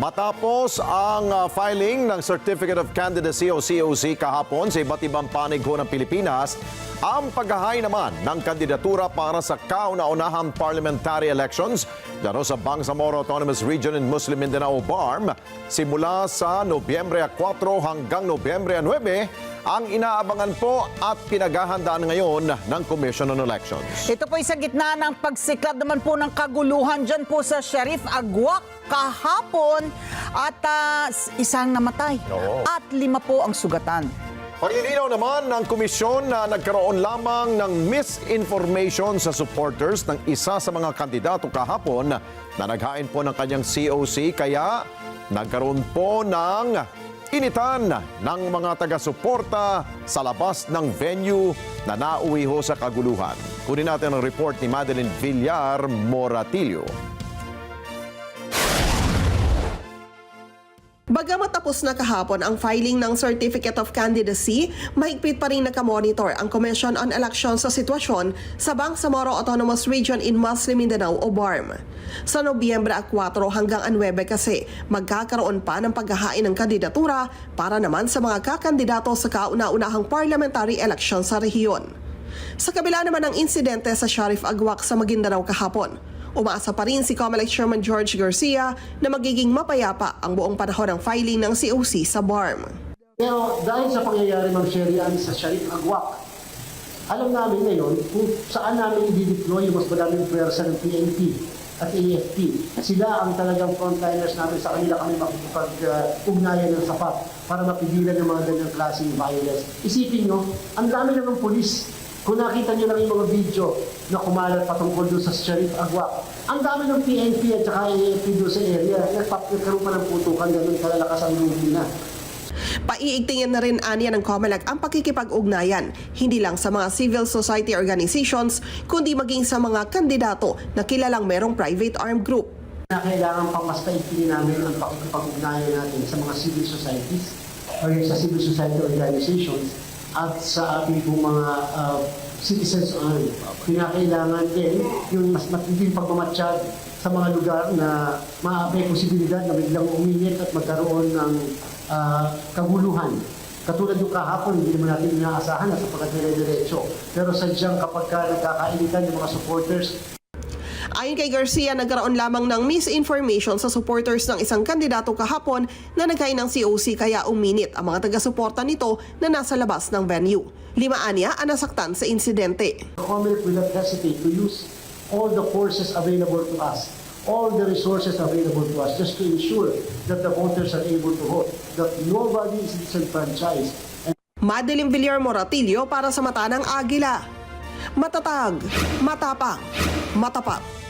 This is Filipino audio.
Matapos ang uh, filing ng Certificate of Candidacy o COC kahapon sa iba't ibang panig ng Pilipinas, ang paghahay naman ng kandidatura para sa kauna-unahang parliamentary elections dito sa Bangsamoro Autonomous Region in Muslim Mindanao BARM simula sa Nobyembre 4 hanggang Nobyembre 9 ang inaabangan po at pinaghahandaan ngayon ng Commission on Elections. Ito po sa gitna ng pagsiklab naman po ng kaguluhan dyan po sa Sheriff Agwak kahapon at ah, isang namatay Oo. at lima po ang sugatan. Paglilinaw naman ng komisyon na nagkaroon lamang ng misinformation sa supporters ng isa sa mga kandidato kahapon na naghain po ng kanyang COC kaya nagkaroon po ng initan ng mga taga-suporta sa labas ng venue na nauwi ho sa kaguluhan. Kunin natin ang report ni Madeline Villar Moratillo. Bagamat tapos na kahapon ang filing ng Certificate of Candidacy, mahigpit pa rin nakamonitor ang Commission on Elections sa sitwasyon sa Bangsamoro Autonomous Region in Muslim Mindanao o BARM. Sa Nobyembre 4 hanggang 9 kasi magkakaroon pa ng paghahain ng kandidatura para naman sa mga kakandidato sa kauna-unahang parliamentary election sa rehiyon. Sa kabila naman ng insidente sa Sharif Agwak sa Maguindanao kahapon, Umaasa pa rin si COMELEC Chairman George Garcia na magiging mapayapa ang buong panahon ng filing ng COC sa BARM. Pero dahil sa pangyayari ng Sherian sa Sharif Agwak, alam namin ngayon kung saan namin i-deploy yung mas madaming pwersa ng PNP at AFP. Sila ang talagang frontliners namin sa kanila kami makikipag-ugnayan ng sapat para mapigilan ng mga ganyang klaseng violence. Isipin nyo, ang dami naman pulis. Kung nakita nyo lang yung mga video na kumalat patungkol doon sa Sharif Agwak, ang dami ng PNP at saka AFP doon sa area. Nagpapagkaroon pa ng putukan ganun kalalakas ang lubi na. Paiigtingin na rin aniya ng COMELEC ang pakikipag-ugnayan, hindi lang sa mga civil society organizations, kundi maging sa mga kandidato na kilalang merong private armed group. na kailangan pang mas paigtingin namin ang pakikipag-ugnayan natin sa mga civil societies or sa civil society organizations at sa ating pong mga uh, citizens on. Kinakailangan din yung mas matinding pagmamatsyag sa mga lugar na maaabay posibilidad na biglang uminit at magkaroon ng uh, kaguluhan. Katulad yung kahapon, hindi naman natin inaasahan na sapagkat dire-diretso. Pero sadyang kapag ka nagkakainitan yung mga supporters, Ayon kay Garcia, nagkaroon lamang ng misinformation sa supporters ng isang kandidato kahapon na nagkain ng COC kaya uminit ang mga taga-suporta nito na nasa labas ng venue. Lima anya ang nasaktan sa insidente. The COMELEC will not hesitate to use all the forces available to us, all the resources available to us, just to ensure that the voters are able to vote, that nobody is disenfranchised. And Madeline Villar Moratillo para sa Mata ng Agila. Matatag, matapang, matapat.